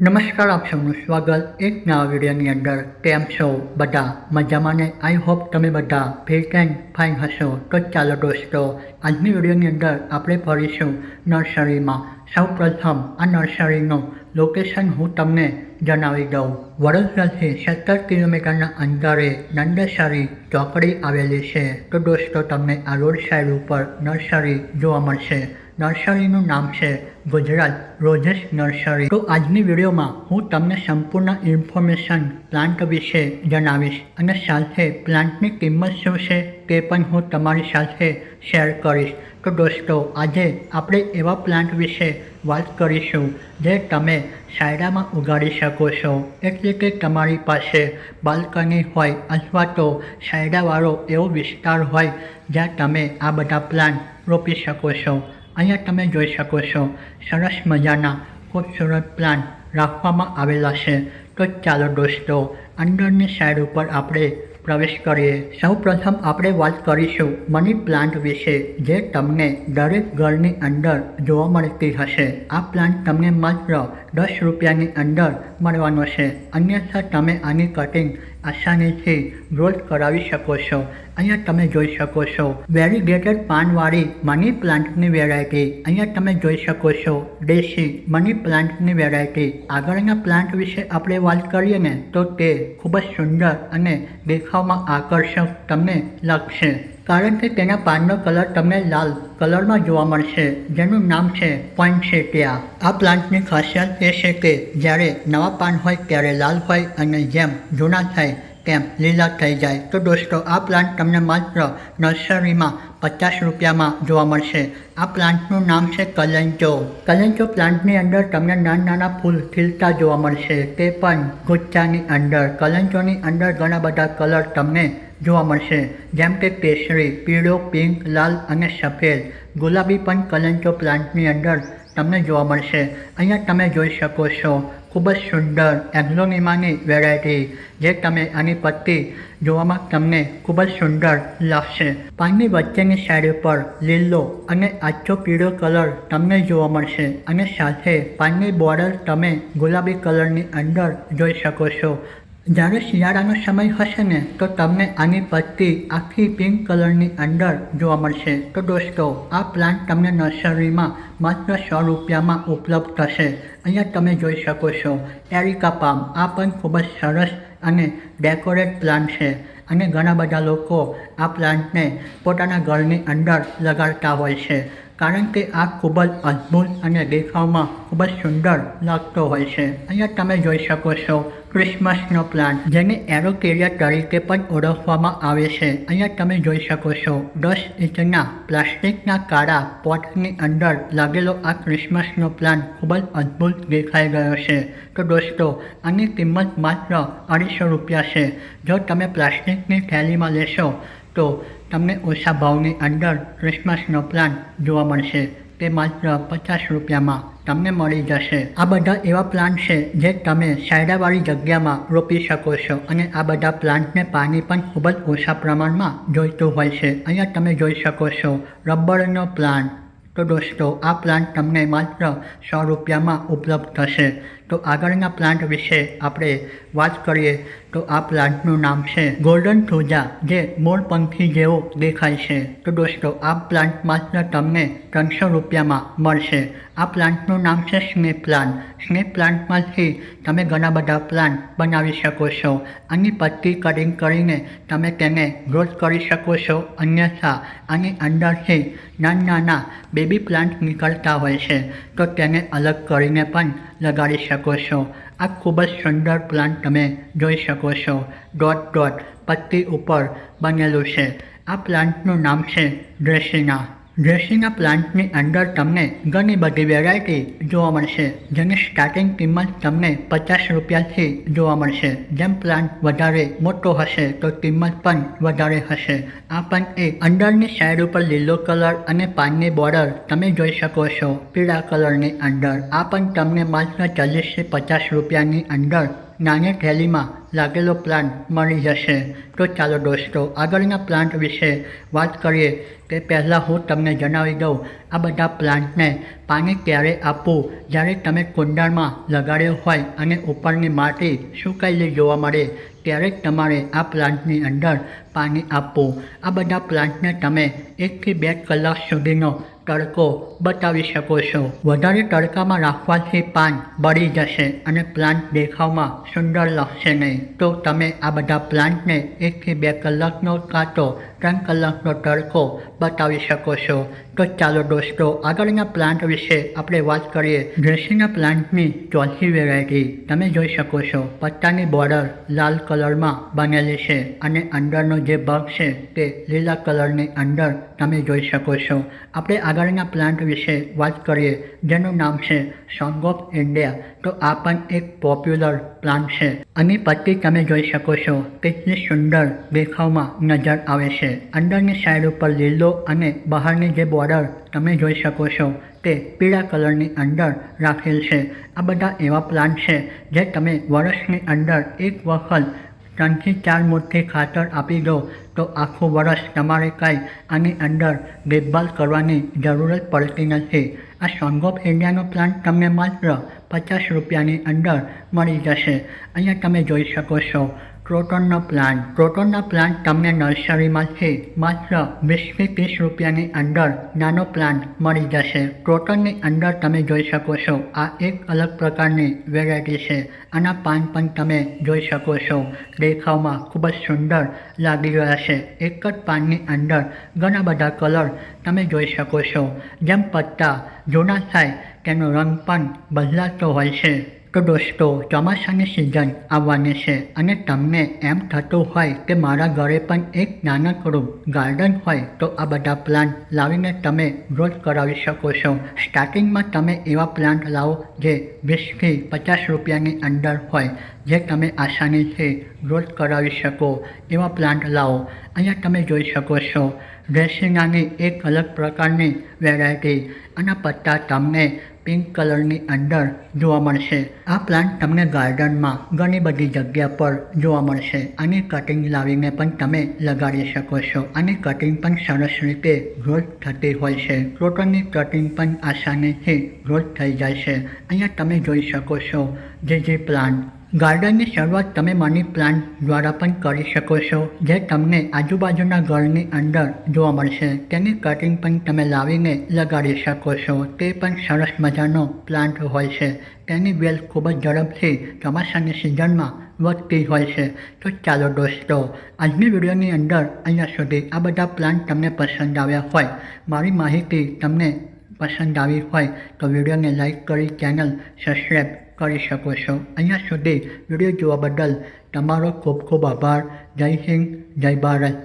નમસ્કાર, આપ સૌનું સ્વાગત એક નવા વિડીયોની અંદર. કેમ છો બધા? મજામાં ને? આઈ હોપ તમે બધા ફિટ એન્ડ ફાઇન હશો. તો ચાલો દોસ્તો, આજની વિડીયોની અંદર આપણે ફરીશું નર્સરીમાં. સૌ પ્રથમ આ નર્સરીનું લોકેશન હું તમને જણાવી દઉં. વડોદરાથી સત્તર કિલોમીટરના અંતરે નંદસરી ચોકડી આવેલી છે. તો દોસ્તો, તમને આ રોડ સાઈડ ઉપર નર્સરી જોવા મળશે. નર્સરીનું નામ છે ગુજરાત રોજેસ નર્સરી. તો આજની વિડીયોમાં હું તમને સંપૂર્ણ ઇન્ફોર્મેશન પ્લાન્ટ વિશે જણાવીશ અને સાથે પ્લાન્ટની કિંમત શું છે તે પણ હું તમારી સાથે શેર કરીશ. તો દોસ્તો, આજે આપણે એવા પ્લાન્ટ વિશે વાત કરીશું જે તમે સાયડામાં ઉગાડી શકો છો. એટલે કે તમારી પાસે બાલ્કની હોય અથવા તો સાયડાવાળો એવો વિસ્તાર હોય જ્યાં તમે આ બધા પ્લાન્ટ રોપી શકો છો. અહીંયા તમે જોઈ શકો છો. સરસ મજાના ખૂબસૂરત પ્લાન્ટ રાખવામાં આવેલા છે. તો ચાલો દોસ્તો, અંદરની સાઈડ ઉપર આપણે પ્રવેશ કરીએ. સૌ પ્રથમ આપણે વાત કરીશું મની પ્લાન્ટ વિશે, જે તમને દરેક ઘરની અંદર જોવા મળતી હશે. આ પ્લાન્ટ તમને માત્ર દસ રૂપિયાની અંદર મળવાનો છે. અન્યથા, તમે આની કટિંગ આસાનીથી ગ્રોથ કરાવી શકો છો. અહીંયા તમે જોઈ શકો છો. વેરીગેટેડ પાનવાળી મની પ્લાન્ટની વેરાયટી અહીંયા તમે જોઈ શકો છો. દેશી મની પ્લાન્ટની વેરાયટી આગળના પ્લાન્ટ વિશે આપણે વાત કરીએ ને, તો તે ખૂબ જ સુંદર અને દેખાવમાં આકર્ષક તમને લાગશે. કારણ કે તેના પાનનો કલર તમને લાલ કલરમાં જોવા મળશે, જેનું નામ છે પોઇન્ટસેટિયા આ પ્લાન્ટની ખાસિયત એ છે કે જ્યારે નવા પાન હોય ત્યારે લાલ હોય અને જેમ જૂના થાય તેમ લીલા થઈ જાય. તો દોસ્તો, આ પ્લાન્ટ તમને માત્ર નર્સરીમાં પચાસ રૂપિયામાં જોવા મળશે. આ પ્લાન્ટનું નામ છે કલંચો કલંચો પ્લાન્ટની અંદર તમને નાના નાના ફૂલ ખીલતા જોવા મળશે. તે પણ ગુચ્છાની અંદર. કલંચોની અંદર ઘણા બધા કલર તમને જોવા મળશે. જેમ કે કેસરી, પીળો, પિંક, લાલ અને સફેદ. ગુલાબી પણ કલંચો પ્લાન્ટની અંદર તમને જોવા મળશે. અહીંયા તમે જોઈ શકો છો ખૂબ જ સુંદર એગ્લોનિમાની વેરાયટી, જે તમે આની પત્તી જોવામાં તમને ખૂબ જ સુંદર લાગશે. પાનની વચ્ચેની સાઈડ ઉપર લીલો અને આછો પીળો કલર તમને જોવા મળશે અને સાથે પાનની બોર્ડર તમે ગુલાબી કલરની અંદર જોઈ શકો છો. જ્યારે શિયાળાનો સમય હશે ને, તો તમને આની પત્તી આખી પિંક કલરની અંદર જોવા મળશે. તો દોસ્તો, આ પ્લાન્ટ તમને નર્સરીમાં માત્ર સો રૂપિયામાં ઉપલબ્ધ થશે. અહીંયા તમે જોઈ શકો છો, એરિકા પામ, આ પણ ખૂબ જ સરસ અને ડેકોરેટ પ્લાન્ટ છે. અને ઘણા બધા લોકો આ પ્લાન્ટને પોતાના ઘરની અંદર લગાડતા હોય છે, કારણ કે આ ખૂબ જ અદ્ભુત અને દેખાવમાં ખૂબ જ સુંદર લાગતો હોય છે. અહીંયા તમે જોઈ શકો છો ક્રિસમસનો પ્લાન્ટ જેને એરોકેરિયા તરીકે પણ ઓળખવામાં આવે છે. અહીંયા તમે જોઈ શકો છો, દસ ઇંચના પ્લાસ્ટિકના કાળા પોટની અંદર લાગેલો આ ક્રિસમસનો પ્લાન્ટ ખૂબ જ અદ્ભુત દેખાઈ ગયો છે. તો દોસ્તો, આની કિંમત માત્ર અઢીસો રૂપિયા છે. જો તમે પ્લાસ્ટિકની થેલીમાં લેશો, તો તમને ઓછા ભાવની અંદર ક્રિસમસનો પ્લાન જોવા મળશે. તે માત્ર પચાસ રૂપિયામાં તમને મળી જશે. આ બધા એવા પ્લાન્ટ છે જે તમે છાયડાવાળી જગ્યામાં રોપી શકો છો અને આ બધા પ્લાન્ટને પાણી પણ ખૂબ જ ઓછા પ્રમાણમાં જોઈતું હોય છે. અહીંયા તમે જોઈ શકો છો રબરનો પ્લાન્ટ તો દોસ્તો, આ પ્લાન્ટ તમને માત્ર સો રૂપિયામાં ઉપલબ્ધ થશે. તો આગળના પ્લાન્ટ વિશે આપણે વાત કરીએ, તો આ પ્લાન્ટનું નામ છે ગોલ્ડન થોજા જે મોર પંખી જેવો દેખાય છે. તો દોસ્તો, આ પ્લાન્ટ માત્ર તમને ત્રણસો રૂપિયામાં મળશે. આ પ્લાન્ટનું નામ છે સ્નેક પ્લાન્ટ સ્નેક પ્લાન્ટમાંથી તમે ઘણા બધા પ્લાન્ટ બનાવી શકો છો. આની પત્તી કટિંગ કરીને તમે તેને ગ્રોથ કરી શકો છો. અન્યથા, આની અંદરથી નાના નાના બેબી પ્લાન્ટ નીકળતા હોય છે. તો તેને અલગ કરીને પણ લગાડી શકો છો. આ ખૂબ જ સુંદર પ્લાન્ટ તમે જોઈ શકો છો. ડોટ ડોટ પત્તી ઉપર બનેલું છે. આ પ્લાન્ટનું નામ છે ડ્રેસિના ડ્રેસિંગના પ્લાન્ટની અંદર તમને ઘણી બધી વેરાયટી જોવા મળશે, જેની સ્ટાર્ટિંગ કિંમત તમને પચાસ રૂપિયાથી જોવા મળશે. જેમ પ્લાન્ટ વધારે મોટો હશે, તો કિંમત પણ વધારે હશે. આ પણ એ અંદરની સાઈડ ઉપર લીલો કલર અને પાનની બોર્ડર તમે જોઈ શકો છો, પીળા કલરની અંદર. આ પણ તમને માત્ર ચાલીસથી પચાસ રૂપિયાની અંદર નાની થેલીમાં લાગેલો પ્લાન્ટ મળી જશે. તો ચાલો દોસ્તો, આગળના પ્લાન્ટ વિશે વાત કરીએ. તે પહેલાં હું તમને જણાવી દઉં, આ બધા પ્લાન્ટને પાણી ક્યારે આપવું? જ્યારે તમે કુંડાળમાં લગાડ્યો હોય અને ઉપરની માટી સુકાયેલી જોવા મળે, ત્યારે તમારે આ પ્લાન્ટની અંદર પાણી આપવું. આ બધા પ્લાન્ટને તમે એકથી બે કલાક સુધીનો તડકો બતાવી શકો છો. વધારે તડકામાં રાખવાથી પાન બળી જશે અને પ્લાન્ટ દેખાવમાં સુંદર લાગશે નહીં. તો તમે આ બધા પ્લાન્ટને એકથી બે કલાકનો કાં તો ત્રણ કલાકનો તડકો બતાવી શકો છો. તો ચાલો દોસ્તો, આગળના પ્લાન્ટ વિશે આપણે વાત કરીએ. ડ્રેસિંગના પ્લાન્ટની ચોથી વેરાયટી તમે જોઈ શકો છો. પત્તાની બોર્ડર લાલ કલરમાં બનેલી છે અને અંદરનો જે ભાગ છે તે લીલા કલરની અંદર તમે જોઈ શકો છો. આપણે આગળના પ્લાન્ટ વિશે વાત કરીએ, જેનું નામ છે સોંગ ઓફ ઇન્ડિયા. તો આ પણ એક પોપ્યુલર પ્લાન્ટ છે. અને પત્તી તમે જોઈ શકો છો, કેટલી સુંદર દેખાવમાં નજર આવે છે. અંદરની સાઈડ ઉપર લીલો અને બહારની જે બોર્ડર તમે જોઈ શકો છો, તે પીળા કલરની અંદર રાખેલ છે. આ બધા એવા પ્લાન્ટ છે જે તમે વર્ષની અંદર એક વખત ત્રણથી ચાર મૂર્તિ ખાતર આપી દો, તો આખું વર્ષ તમારે કાંઈ આની અંદર દેખભાલ કરવાની જરૂરત પડતી નથી. આ સોંગ ઓફ ઇન્ડિયાનો પ્લાન્ટ તમને માત્ર પચાસ રૂપિયાની અંદર મળી જશે. અહીંયા તમે જોઈ શકો છો ક્રોટનનો પ્લાન્ટ. ક્રોટનના પ્લાન્ટ તમને નર્સરીમાંથી માત્ર વીસથી ત્રીસ રૂપિયાની અંદર નાનો પ્લાન્ટ મળી જશે. ક્રોટનની અંદર તમે જોઈ શકો છો, આ એક અલગ પ્રકારની વેરાયટી છે. આના પાન પણ તમે જોઈ શકો છો. દેખાવમાં ખૂબ જ સુંદર લાગી રહ્યા છે. એક જ પાનની અંદર ઘણા બધા કલર તમે જોઈ શકો છો. જેમ પત્તા, જૂના થાય, તેનો રંગ પણ બદલાતો હોય છે. તો દોસ્તો, ચોમાસાની સિઝન આવવાની છે અને તમને એમ થતું હોય કે મારા ઘરે પણ એક નાનકડું ગાર્ડન હોય, તો આ બધા પ્લાન્ટ લાવીને તમે ગ્રોથ કરાવી શકો છો. સ્ટાર્ટિંગમાં તમે એવા પ્લાન્ટ લાવો જે વીસથી પચાસ રૂપિયાની અંદર હોય, જે તમે આસાનીથી ગ્રોથ કરાવી શકો. એવા પ્લાન્ટ લાવો. અહીંયા તમે જોઈ શકો છો રેસિનાની એક અલગ પ્રકારની વેરાયટી આના પત્તા તમને પિંક કલરની અંદર જોવા મળશે. આ પ્લાન્ટ તમને ગાર્ડનમાં ઘણી બધી જગ્યા પર જોવા મળશે. અને કટિંગ લાવીને પણ તમે લગાડી શકો છો. અને કટિંગ પણ સરસ રીતે ગ્રોથ થતી હોય છે. ક્રોટનની કટિંગ પણ આસાનીથી ગ્રોથ થઈ જાય છે. અહીંયા તમે જોઈ શકો છો જે જે પ્લાન્ટ ગાર્ડનની શરૂઆત તમે મની પ્લાન્ટ દ્વારા પણ કરી શકો છો, જે તમને આજુબાજુના ઘરની અંદર જોવા મળશે. તેની કટિંગ પણ તમે લાવીને લગાડી શકો છો. તે પણ સરસ મજાનો પ્લાન્ટ હોય છે. તેની વેલ ખૂબ જ ઝડપથી ચોમાસાની સિઝનમાં વધતી હોય છે. તો ચાલો દોસ્તો, આજની વિડીયોની અંદર અહીંયા સુધી આ બધા પ્લાન્ટ તમને પસંદ આવ્યા હોય, મારી માહિતી તમને પસંદ આવી હોય, તો વિડીયોને લાઈક કરી, ચેનલ સબસ્ક્રાઈબ કરી શકો છો. અહીંયા સુધી વીડિયો જોવા બદલ તમારો ખૂબ ખૂબ આભાર. જય હિન્દ, જય ભારત.